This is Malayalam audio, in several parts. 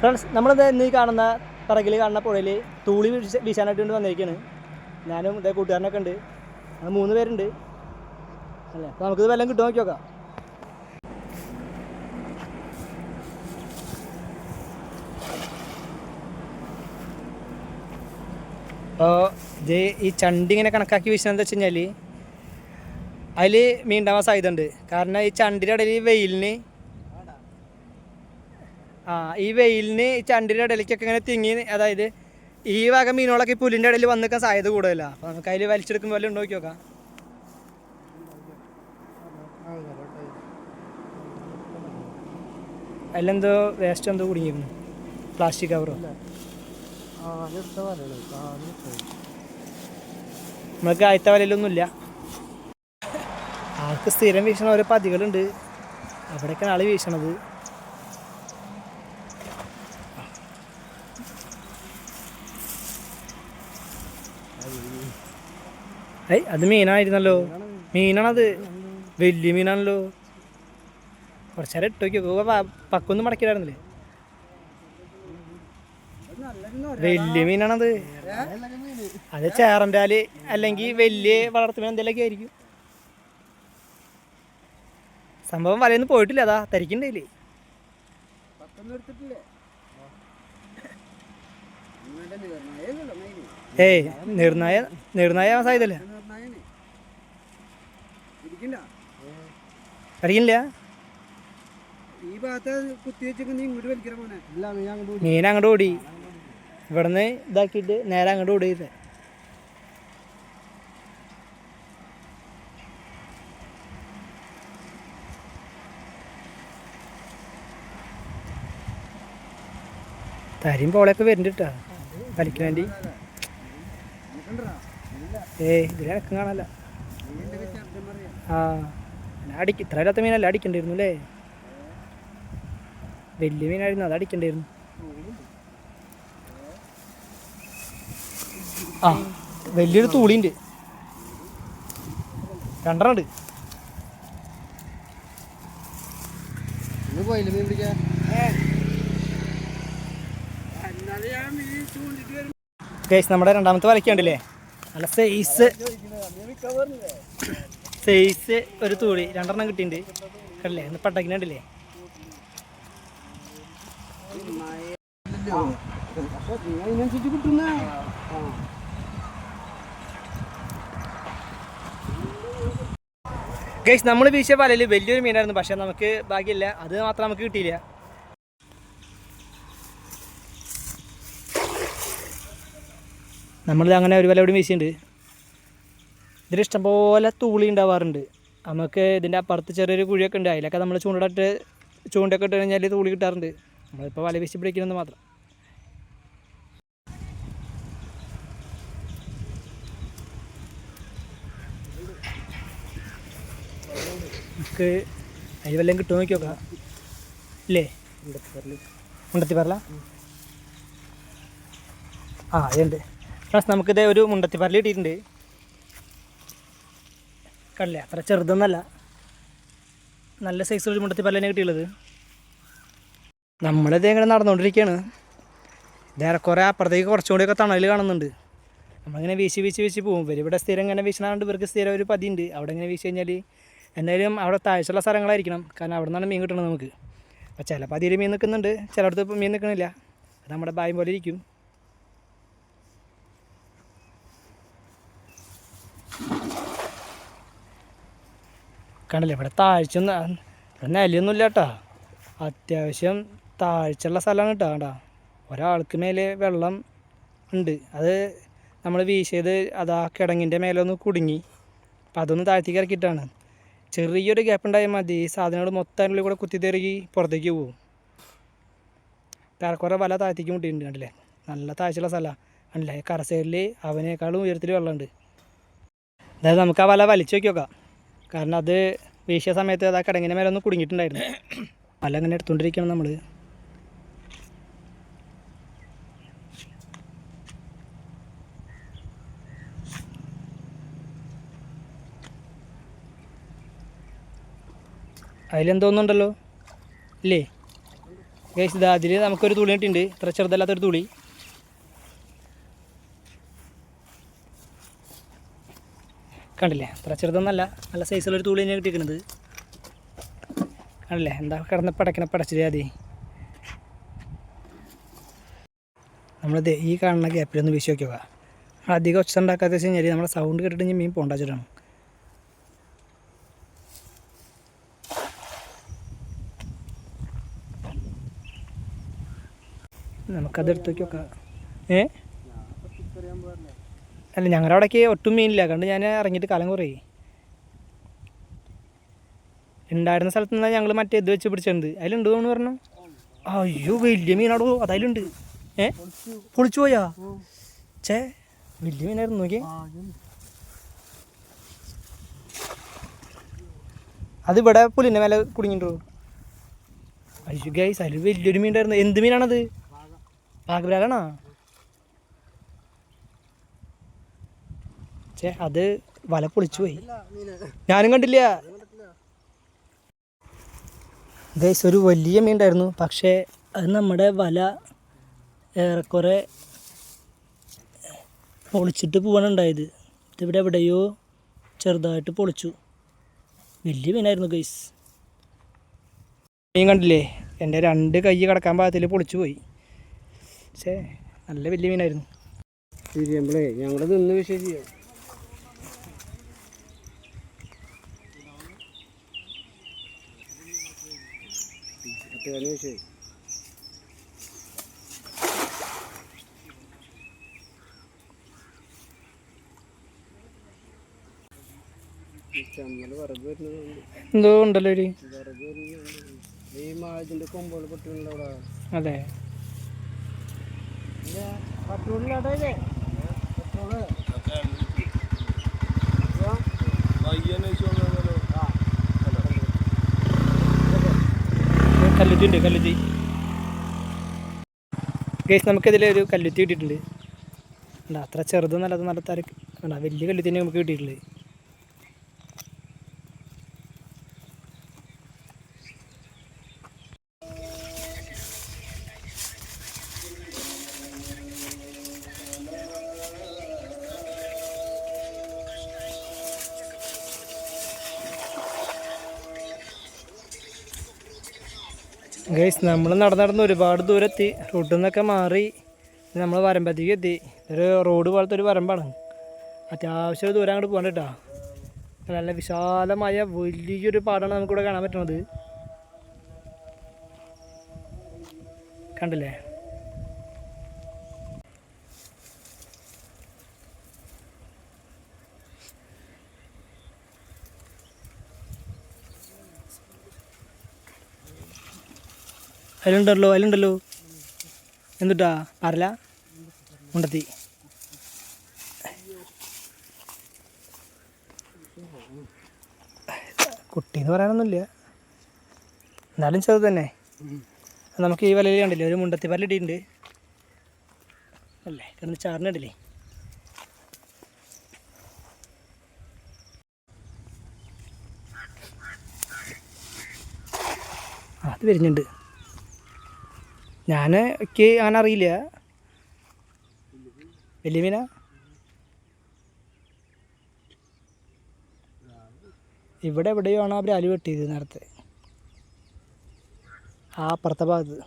ഫ്രണ്ട്സ് നമ്മളിത് ഇന്ന് കാണുന്ന പിറകിൽ കാണുന്ന പുഴയിൽ തൂളി വീശ വീശാനായിട്ട് കൊണ്ട് വന്നിരിക്കുകയാണ് ഞാനും ഇതേ കൂട്ടുകാരനൊക്കെ ഉണ്ട് അത് മൂന്ന് പേരുണ്ട്. അല്ലേ? അപ്പോൾ നമുക്കിത് വെല്ലം കിട്ടുമോ നോക്കി നോക്കാം. അപ്പോൾ ഇത് ഈ ചണ്ടി ഇങ്ങനെ കണക്കാക്കി വീശുന്നത് വെച്ച് കഴിഞ്ഞാൽ അതിൽ മീൻ ഉണ്ടാവാൻ സാധ്യത ഉണ്ട്. കാരണം ഈ ചണ്ടിയുടെ ഇടയിൽ വെയിലിന് ആ ഈ വെയിലിന് ചണ്ടിന്റെ ഇടയിലേക്കൊക്കെ ഇങ്ങനെ തിങ്ങി അതായത് ഈ വക മീനുകളൊക്കെ പുല്ലിന്റെ ഇടയിൽ വന്ന് നിൽക്കാൻ സാധ്യത കൂടുതലാ. അപ്പോൾ നമുക്ക് അതിൽ വലിച്ചെടുക്കുമ്പോൾ വല്ലതും ഉണ്ടോ നോക്കി നോക്കാം അതിലെന്തോ വേസ്റ്റ് എന്തോ കുടുങ്ങിയിരുന്നു. പ്ലാസ്റ്റിക് കവറോ നമുക്ക് ആദ്യത്തെ വലയിലൊന്നുമില്ല. ആൾക്ക് സ്ഥിരം വീശണ ഓരോ പതികളുണ്ട്. അവിടെയൊക്കെയാണ് ആൾ വീശണത്. ഏയ് അത് മീനായിരുന്നല്ലോ. മീനാണത്. വലിയ മീനാണല്ലോ. കുറച്ച് നേരം ഇട്ട് നോക്കി പക്കൊന്നും മടക്കിയിടായിരുന്നില്ലേ? വലിയ മീനാണത്. അത് ചേറന്റാൽ അല്ലെങ്കിൽ വലിയ വളർത്തുമീൻ എന്തെങ്കിലുമൊക്കെ ആയിരിക്കും. സംഭവം വലയൊന്നും പോയിട്ടില്ല. അതാ തരിക്കണ്ടേലേ. ഏയ് നിർണായ നിർണായ സാധ്യതല്ലേ അറിയില്ല ഈ ഭാഗത്ത് കുത്തി വെച്ചെങ്കിൽ നീ ഇങ്ങോട്ട് വലിക്കണ മോനെ ഇല്ല നീ അങ്ങോട്ട് മീൻ അങ്ങോട്ട് ഓടി. ഇവിടുന്ന് ഇതാക്കിയിട്ട് നേരെ അങ്ങോട്ട് ഓടിയത് തരിയും പോളയൊക്കെ വരുന്നുണ്ട് കേട്ടോ. വലിക്കാൻ വേണ്ടി. ഏയ് ഇതിൽ ഇറക്കം കാണല്ല ആ. അടിക്ക ഇത്ര ഇല്ലാത്ത മീനല്ല അടിക്കണ്ടായിരുന്നു അല്ലേ? വലിയ മീനായിരുന്നു അത് അടിക്കണ്ടായിരുന്നു ആ വലിയൊരു തൂളിയുണ്ട് രണ്ടെണ്ണുണ്ട് പോയില്ല മീൻ പിടിക്കാൻ? നമ്മുടെ രണ്ടാമത്തെ വരയ്ക്കണ്ടല്ലേ നല്ല സൈസ് സൈസ് ഒരു തൂളി രണ്ടെണ്ണം കിട്ടിയിട്ടുണ്ട് കണ്ടില്ലേ? ഇന്ന് പട്ടക്കിനുണ്ടല്ലേ ഗൈസ് നമ്മൾ വീശിയ വലയിൽ വലിയൊരു മീനായിരുന്നു. പക്ഷെ നമുക്ക് ഭാഗ്യമില്ല. അത് മാത്രം നമുക്ക് കിട്ടിയില്ല. നമ്മളിത് അങ്ങനെ ഒരു വല ഇവിടെ വീശിയിട്ടുണ്ട് ഇതിൽ ഇഷ്ടംപോലെ തൂളി ഉണ്ടാവാറുണ്ട്. നമുക്ക് ഇതിന്റെ അപ്പുറത്ത് ചെറിയൊരു കുഴിയൊക്കെ ഉണ്ട്. അതിലൊക്കെ നമ്മൾ ചൂണ്ടിട്ട് ചൂണ്ടൊക്കെ ഇട്ട് കഴിഞ്ഞാൽ തൂളി കിട്ടാറുണ്ട്. നമ്മളിപ്പോൾ വല വീശി പിടിക്കുന്നത് മാത്രം. നമുക്ക് അതിൽ വല്ലതും കിട്ടുമോ നോക്കി നോക്കാം ഇല്ലേ? മുണ്ടത്തി പറല ആ അതുണ്ട് പ്ലസ് നമുക്കിത് ഒരു മുണ്ടത്തി പറല കിട്ടിയിട്ടുണ്ട്. കണ്ടില്ലേ അത്ര ചെറുതൊന്നല്ല. നല്ല സൈസ് ഒരു മുണ്ടത്തി പറല തന്നെ കിട്ടിയുള്ളത് നമ്മളിത് ഇങ്ങനെ നടന്നുകൊണ്ടിരിക്കുകയാണ് ഇതേറെ കുറേ അപ്പുറത്തേക്ക് കുറച്ചുകൂടിയൊക്കെ തണൽ കാണുന്നുണ്ട്. നമ്മളിങ്ങനെ വീശി വീശി വീശി പോകും ഇവർ ഇവിടെ സ്ഥിരം ഇങ്ങനെ വീശണാണ്ട് ഇവർക്ക് സ്ഥിരം ഒരു പതിയുണ്ട്. അവിടെ ഇങ്ങനെ വീശി കഴിഞ്ഞാൽ എന്തായാലും അവിടെ താഴ്ചയുള്ള സ്ഥലങ്ങളായിരിക്കണം. കാരണം അവിടെ നിന്നാണ് മീൻ കിട്ടണത് നമുക്ക്. അപ്പോൾ ചില പതിയിൽ മീൻ നിൽക്കുന്നുണ്ട് ചിലയിടത്ത് മീൻ നിൽക്കണില്ല നമ്മുടെ ഭായം പോലെ ഇരിക്കും. കണ്ടില്ലേ ഇവിടെ താഴ്ച നിലയൊന്നും ഇല്ല കേട്ടോ. അത്യാവശ്യം താഴ്ചയുള്ള സ്ഥലമാണ് കേട്ടോ കേട്ടോ ഒരാൾക്ക് മേലെ വെള്ളം ഉണ്ട്. അത് നമ്മൾ വീശിയത് അത് ആ കിടങ്ങിന്റെ മേലെ ഒന്ന് കുടുങ്ങി. അപ്പം അതൊന്ന് താഴ്ത്തേക്ക് ഇറക്കിയിട്ടാണ്. ചെറിയൊരു ഗ്യാപ്പ് ഉണ്ടായാൽ മതി. ഈ സാധനങ്ങൾ മൊത്തം അതിനുള്ളിൽ കൂടെ കുത്തി തിരകി പുറത്തേക്ക് പോകും തലക്കുറ വല താഴ്ത്തേക്ക് മുട്ടിയിട്ടുണ്ട് കണ്ടില്ലേ? നല്ല താഴ്ചയുള്ള സ്ഥലമാണ്. കണ്ടില്ലേ? കര സൈഡിൽ അവനേക്കാളും ഉയരത്തിൽ വെള്ളമുണ്ട്. അതായത് നമുക്ക് ആ വല വലിച്ചു നോക്കാം. കാരണം അത് വീശിയ സമയത്ത് അത് ആ കിടങ്ങിന്റെ മേലെ ഒന്ന് കുടുങ്ങിയിട്ടുണ്ടായിരുന്നു. വല അങ്ങനെ എടുത്തുകൊണ്ടിരിക്കണം നമ്മൾ അതിലെന്തോന്നുണ്ടല്ലോ? ഇല്ലേ? ഗൈസ് ഇതാ അതിൽ നമുക്കൊരു തുളി കിട്ടിയിട്ടുണ്ട്. ഇത്ര ചെറുതല്ലാത്തൊരു തുളി. കണ്ടില്ലേ? അത്ര ചെറുതൊന്നല്ല. നല്ല സൈസുള്ളൊരു തൂളി തന്നെയാണ് കിട്ടിയിരിക്കുന്നത്. കണ്ടില്ലേ? എന്താ കിടന്ന് പടക്കണ പടച്ചിട്ട് ആദ്യം. നമ്മളിത് ഈ കാണുന്ന ഗ്യാപ്പിലൊന്ന് വീശി നോക്കിയോക്കുക അധികം ഒച്ച ഉണ്ടാക്കാത്ത വെച്ച് കഴിഞ്ഞാൽ നമ്മുടെ സൗണ്ട് കേട്ടിട്ട് ഞാൻ മീൻ പോണ്ടാച്ചിട്ടാണ്. നമുക്കത് എടുത്ത് നോക്കി. ഏ? അല്ല ഞങ്ങളുടെ അവിടേക്ക് ഒട്ടും മീനില്ല. കണ്ട് ഞാൻ ഇറങ്ങിയിട്ട് കാലം കുറേ. ഉണ്ടായിരുന്ന സ്ഥലത്ത് നിന്നാണ് ഞങ്ങൾ മറ്റേ ഇത് വെച്ച് പിടിച്ചിട്ടുണ്ട് അതിലുണ്ട് എന്ന് പറഞ്ഞു? അയ്യോ വലിയ മീനാടോ. അതതിലുണ്ട് ഏ? പൊളിച്ചു പോയാ? ചേ വലിയ മീനായിരുന്നു നോക്കി അത് ഇവിടെ പുലിന്റെ മേലെ കുടുങ്ങിട്ടോ അയ്യോ ഗൈസ് അതിൽ വലിയൊരു മീൻ ഉണ്ടായിരുന്നു. എന്ത് മീനാണത്? പാകബ്രാഗാണോ ചേ അത് വല പൊളിച്ചു പോയി. ഞാനും കണ്ടില്ല. ഗൈസ് ഒരു വലിയ മീൻ ഉണ്ടായിരുന്നു പക്ഷേ അത് നമ്മുടെ വല ഏറെക്കുറെ പൊളിച്ചിട്ട് പോവാണ് ഉണ്ടായത് ഇതിവിടെ എവിടെയോ ചെറുതായിട്ട് പൊളിച്ചു. വലിയ മീനായിരുന്നു ഗൈസ്. മീൻ കണ്ടില്ലേ? എന്റെ രണ്ട് കൈ കടക്കാൻ പാകത്തിൽ പൊളിച്ചു പോയി. പക്ഷേ നല്ല വലിയ മീനായിരുന്നു. തിരിയുമ്പോഴേ ഞങ്ങളുടെ നിന്ന് വിഷയം വിറക് വരുന്നതുകൊണ്ട് എന്തോ ഉണ്ടല്ലോ ഒരു ഈ മാജിന്റെ കൊമ്പുകൾ പൊട്ടുന്നുണ്ട് അതെ. പെട്രോളിലാടേ പെട്രോൾ. കല്ലുത്തി ഉണ്ട് കല്ലുത്തി. ഗേസ് നമുക്കിതിൽ ഒരു കല്ലുത്തി കിട്ടിയിട്ടുണ്ട്. അല്ല അത്ര ചെറുതൊന്നല്ല അത് നല്ല അല്ല വലിയ കല്ലുത്തി തന്നെ നമുക്ക് കിട്ടിയിട്ടുള്ളത്. ഗൈസ് നമ്മൾ നടന്ന് നടന്ന് ഒരുപാട് ദൂരെത്തി. റൂട്ടിൽ നിന്നൊക്കെ മാറി. നമ്മൾ വരമ്പത്തേക്ക് എത്തി. ഒരു റോഡ് പോലത്തെ ഒരു വരമ്പാണ്. അത്യാവശ്യം ദൂരം അങ്ങോട്ട് പോകണ്ട കേട്ടോ നല്ല വിശാലമായ വലിയൊരു പാടാണ് നമുക്കിവിടെ കാണാൻ പറ്റുന്നത്. കണ്ടില്ലേ? അതിലുണ്ടല്ലോ അതിലുണ്ടല്ലോ. എന്തുട്ടാ? പറല? ഉണ്ടത്തി കുട്ടി എന്ന് പറയാനൊന്നുമില്ല. എന്നാലും ചെറുത് തന്നെ. നമുക്ക് ഈ വലയിൽ കണ്ടില്ലേ? ഒരു മുണ്ടത്തി പരൽ ഇട്ടിട്ടുണ്ട് അല്ലേ? കിടന്ന് ചാറിനിടില്ലേ അത് വരുന്നുണ്ട് ഞാൻ എനിക്ക് അങ്ങനെ അറിയില്ല വലിയ മീന? ഇവിടെ എവിടെയോ ആണ് ആ അലു വെട്ടിയത് നേരത്തെ. ആ അപ്പുറത്തെ ഭാഗത്ത്.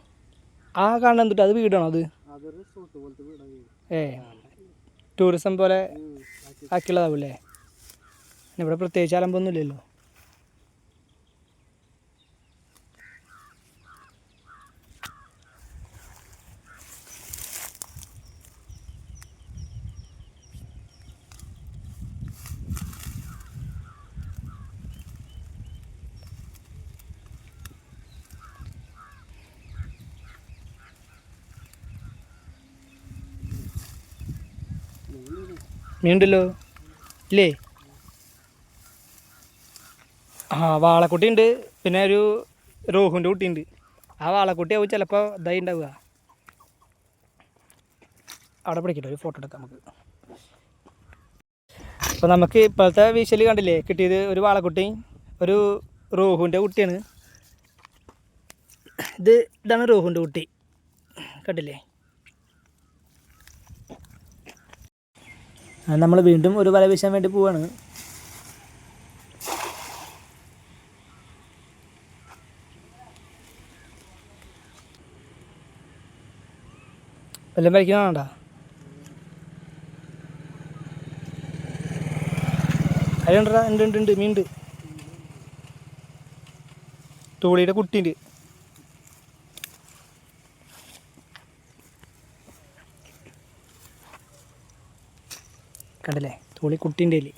ആ കാണാൻ എന്തിട്ട്? അത് വീടാണോ അത്? ഏ. ടൂറിസം പോലെ ആക്കിയുള്ളതാവൂല്ലേ? ഇവിടെ പ്രത്യേകിച്ച് അലമ്പൊന്നുമില്ലല്ലോ. മീനുണ്ടല്ലോ ഇല്ലേ? ആ വാളക്കുട്ടി ഉണ്ട് പിന്നെ ഒരു റോഹുന്റെ കുട്ടിയുണ്ട്. ആ വാളക്കുട്ടി ആവും ചിലപ്പോൾ ഇതായി ഉണ്ടാവുക. അവിടെ പിടിക്കട്ടെ ഒരു ഫോട്ടോ എടുക്കാം നമുക്ക്. അപ്പോൾ നമുക്ക് ഇപ്പോഴത്തെ വീശൽ കണ്ടില്ലേ? കിട്ടിയത് ഒരു വാളക്കുട്ടി ഒരു റോഹുവിന്റെ കുട്ടിയാണ്. ഇത് ഇതാണ് റോഹുവിന്റെ കുട്ടി. കണ്ടില്ലേ? നമ്മൾ വീണ്ടും ഒരു വല വീശാൻ വേണ്ടി പോവാണ്. വല്ലതും വലിക്കണോണ്ടാ അതിലുണ്ടാ ഉണ്ട് ഉണ്ട് ഉണ്ട് മീനുണ്ട്. തൂളിയുടെ കുട്ടിയുണ്ട്. കണ്ടല്ലേ? തൂളി കുട്ടീന്റെ അല്ലേ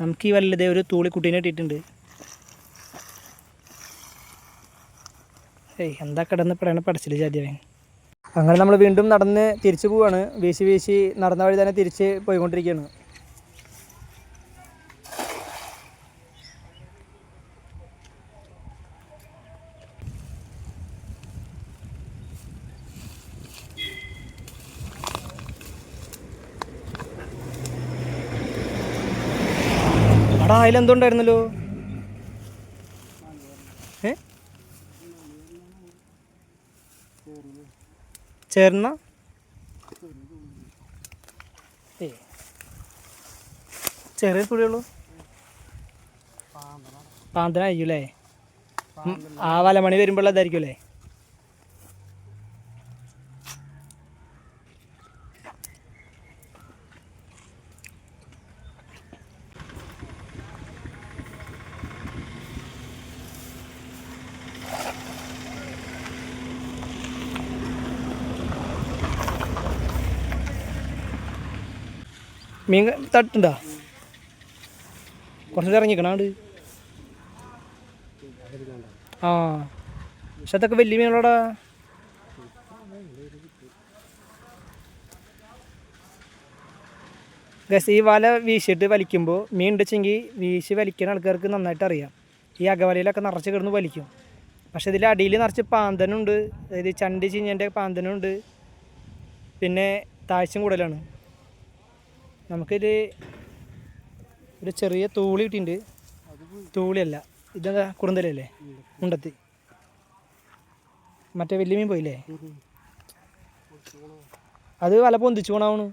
നമുക്ക് ഈ വല്ലതേ ഒരു തൂളിക്കുട്ടീനെ ഇട്ടിട്ടുണ്ട്. ഏയ് എന്താ കിടന്ന് പറയണ പടച്ചില്ല ജാതിയവൻ അങ്ങനെ നമ്മൾ വീണ്ടും നടന്ന് തിരിച്ചു പോവാണ്. വീശി വീശി നടന്ന വഴി തന്നെ തിരിച്ച് പോയിക്കൊണ്ടിരിക്കുകയാണ്. എടാ അതിലെന്തുണ്ടായിരുന്നല്ലോ ഏ? ചേർന്ന? ചെറിയ പുളിയുള്ളൂ പാന്തനായിരിക്കും അല്ലേ? ആ വലമണി വരുമ്പോഴതായിരിക്കും അല്ലേ? മീൻ തട്ടുണ്ടോ? കുറച്ചുകൂടി ഇറങ്ങിക്കണാണ്ട് ആ. പക്ഷെ അതൊക്കെ വലിയ മീനുകളോടാ. ഗസ് ഈ വല വീശിയിട്ട് വലിക്കുമ്പോൾ മീൻ ഉണ്ടെച്ചെങ്കിൽ വീശി വലിക്കുന്ന ആൾക്കാർക്ക് നന്നായിട്ട് അറിയാം. ഈ അകവലയിലൊക്കെ നിറച്ച് കിടന്ന് വലിക്കും. പക്ഷെ ഇതിൽ അടിയിൽ നിറച്ച് പാന്തനുണ്ട്. അതായത് ചണ്ടി ചീഞ്ഞന്റെ പാന്തനുണ്ട്. പിന്നെ താഴ്ചയും കൂടുതലാണ്. നമുക്കിത് ഒരു ചെറിയ തൂളി കിട്ടിയിട്ടുണ്ട് തൂളിയല്ല ഇതെന്താ കുറുന്തലല്ലേ? മുണ്ടത്തി. മറ്റേ വലിയ മീൻ പോയില്ലേ അത് വല പൊന്തിച്ചു പോണാവണു.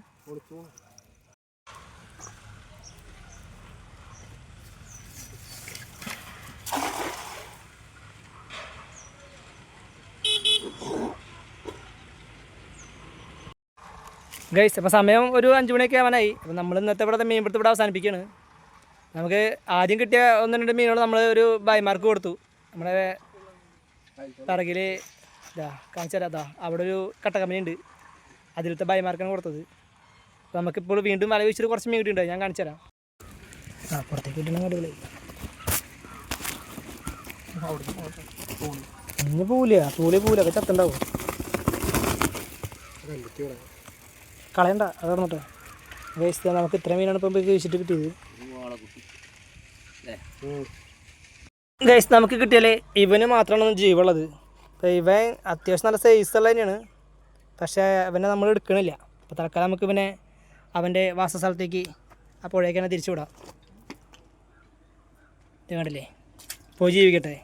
ഗൈസ് അപ്പോൾ സമയം ഒരു അഞ്ച് മണിയൊക്കെ ആവാനായി. അപ്പോൾ നമ്മൾ ഇന്നത്തെ ഇവിടെ മീൻപിടുത്തം ഇവിടെ അവസാനിപ്പിക്കുകയാണ് നമുക്ക് ആദ്യം കിട്ടിയ ഒന്ന് രണ്ട് മീനുകൾ നമ്മൾ ഒരു ബൈമാർക്ക് കൊടുത്തു. നമ്മുടെ പിറകിൽ ഇതാ കാണിച്ചു അവിടെ ഒരു കട്ടക്കമ്പനി ഉണ്ട് അതിലത്തെ ബൈമാർക്കാണ് കൊടുത്തത്. അപ്പോൾ നമുക്കിപ്പോൾ വീണ്ടും വല വീശിട്ട് കുറച്ച് മീൻ കിട്ടിയിട്ടുണ്ട്. ഞാൻ കാണിച്ചു തരാം. ആ പുറത്തേക്ക് കിട്ടണം അടിപൊളി ഇന്ന് പോവില്ല. തൂലി പോവില്ല. ഒക്കെ ചത്തുണ്ടാവും. കളയണ്ട അത് പറഞ്ഞോട്ടെ വേസ്റ്റ് നമുക്ക് ഇത്ര മീനാണ് ഇപ്പം വെച്ചിട്ട് കിട്ടിയത്. ഗൈസ് നമുക്ക് കിട്ടിയാലേ ഇവന് മാത്രമാണ് ജീവുള്ളത്. അപ്പോൾ ഇവൻ അത്യാവശ്യം നല്ല സൈസുള്ള തന്നെയാണ്. പക്ഷേ ഇവനെ നമ്മൾ എടുക്കണില്ല. അപ്പോൾ തൽക്കാലം നമുക്ക് ഇവനെ അവന്റെ വാസസ്ഥലത്തേക്ക് ആ പുഴയ്ക്ക് തിരിച്ചു വിടാം കണ്ടില്ലേ? പോയി ജീവിക്കട്ടെ.